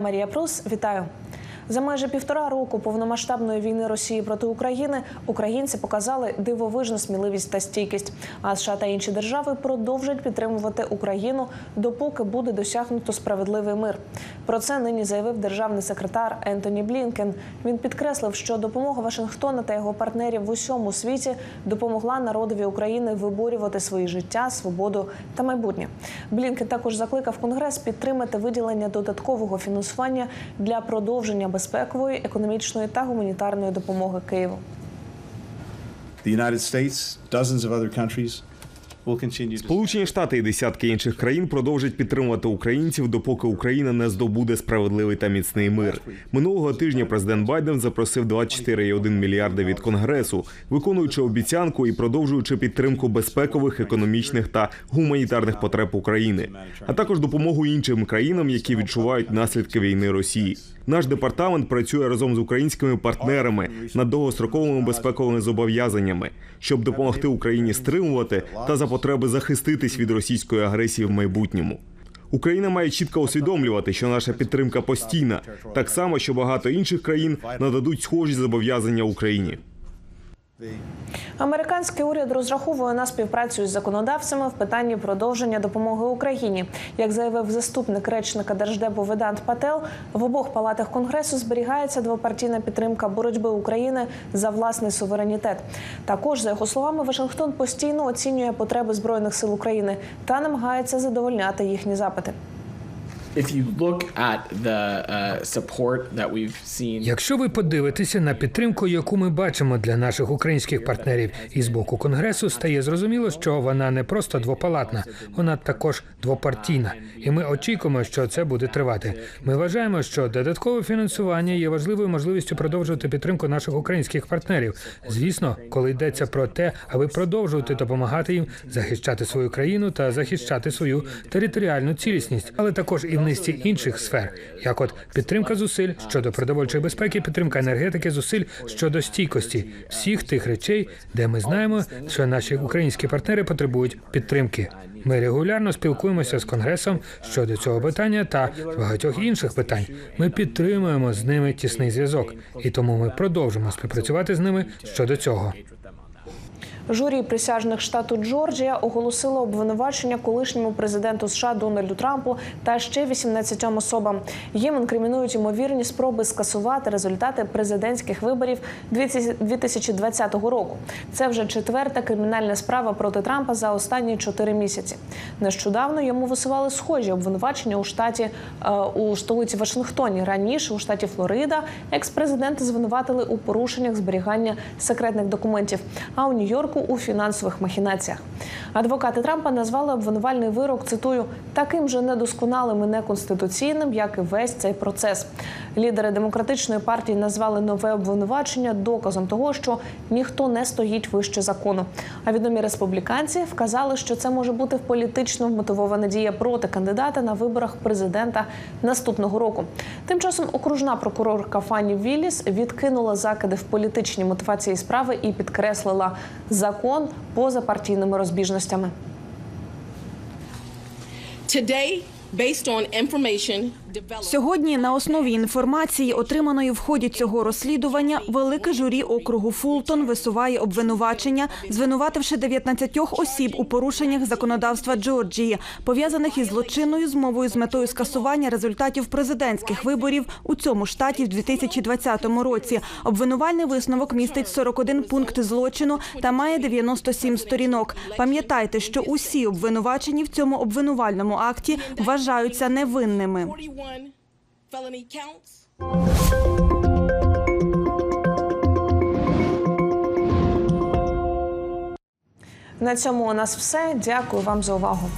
Марія Прус, вітаю. За майже півтора року повномасштабної війни Росії проти України українці показали дивовижну сміливість та стійкість. А США та інші держави продовжать підтримувати Україну, допоки буде досягнуто справедливий мир. Про це нині заявив державний секретар Ентоні Блінкен. Він підкреслив, що допомога Вашингтона та його партнерів в усьому світі допомогла народові України виборювати свої життя, свободу та майбутнє. Блінкен також закликав Конгрес підтримати виділення додаткового фінансування для продовження безпекової, економічної та гуманітарної допомоги Києву. The United States, dozens of other countries Сполучені Штати і десятки інших країн продовжать підтримувати українців, допоки Україна не здобуде справедливий та міцний мир. Минулого тижня президент Байден запросив 24,1 мільярда від конгресу, виконуючи обіцянку і продовжуючи підтримку безпекових, економічних та гуманітарних потреб України, а також допомогу іншим країнам, які відчувають наслідки війни Росії. Наш департамент працює разом з українськими партнерами над довгостроковими безпековими зобов'язаннями, щоб допомогти Україні стримувати та за потреби захиститись від російської агресії в майбутньому. Україна має чітко усвідомлювати, що наша підтримка постійна, так само, що багато інших країн нададуть схожі зобов'язання Україні. Американський уряд розраховує на співпрацю з законодавцями в питанні продовження допомоги Україні. Як заявив заступник речника держдепу Ведант Пател, в обох палатах конгресу зберігається двопартійна підтримка боротьби України за власний суверенітет. Також, за його словами, Вашингтон постійно оцінює потреби збройних сил України та намагається задовольняти їхні запити. If you look at the uh, support that we've seen Якщо ви подивитеся на підтримку, яку ми бачимо для наших українських партнерів із боку конгресу, стає зрозуміло, що вона не просто двопалатна, вона також двопартійна. І ми очікуємо, що це буде тривати. Ми вважаємо, що додаткове фінансування є важливою можливістю продовжувати підтримку наших українських партнерів. Звісно, коли йдеться про те, аби продовжувати допомагати їм захищати свою країну та захищати свою територіальну цілісність, але також і низці інших сфер, як от підтримка зусиль щодо продовольчої безпеки, підтримка енергетики, зусиль щодо стійкості, всіх тих речей, де ми знаємо, що наші українські партнери потребують підтримки. Ми регулярно спілкуємося з конгресом щодо цього питання та багатьох інших питань. Ми підтримуємо з ними тісний зв'язок, і тому ми продовжимо співпрацювати з ними щодо цього. Журі присяжних штату Джорджія оголосило обвинувачення колишньому президенту США Дональду Трампу та ще 18 особам. Їм інкримінують ймовірні спроби скасувати результати президентських виборів 2020 року. Це вже четверта кримінальна справа проти Трампа за останні чотири місяці. Нещодавно йому висували схожі обвинувачення у штаті е, у столиці Вашингтоні. Раніше у штаті Флорида екс-президента звинуватили у порушеннях зберігання секретних документів. А у Нью-Йорку у фінансових махінаціях. Адвокати Трампа назвали обвинувальний вирок цитую таким же недосконалим і неконституційним, як і весь цей процес. Лідери демократичної партії назвали нове обвинувачення доказом того, що ніхто не стоїть вище закону. А відомі республіканці вказали, що це може бути політично вмотивована дія проти кандидата на виборах президента наступного року. Тим часом окружна прокурорка Фанні Вілліс відкинула закиди в політичній мотивації справи і підкреслила закон поза партійними розбіжностями. Today, Сьогодні на основі інформації, отриманої в ході цього розслідування, велике журі округу Фултон висуває обвинувачення, звинувативши 19 осіб у порушеннях законодавства Джорджії, пов'язаних із злочинною змовою з метою скасування результатів президентських виборів у цьому штаті в 2020 році. Обвинувальний висновок містить 41 пункт злочину та має 97 сторінок. Пам'ятайте, що усі обвинувачені в цьому обвинувальному акті вважаються невинними. 41. На цьому у нас все. Дякую вам за увагу.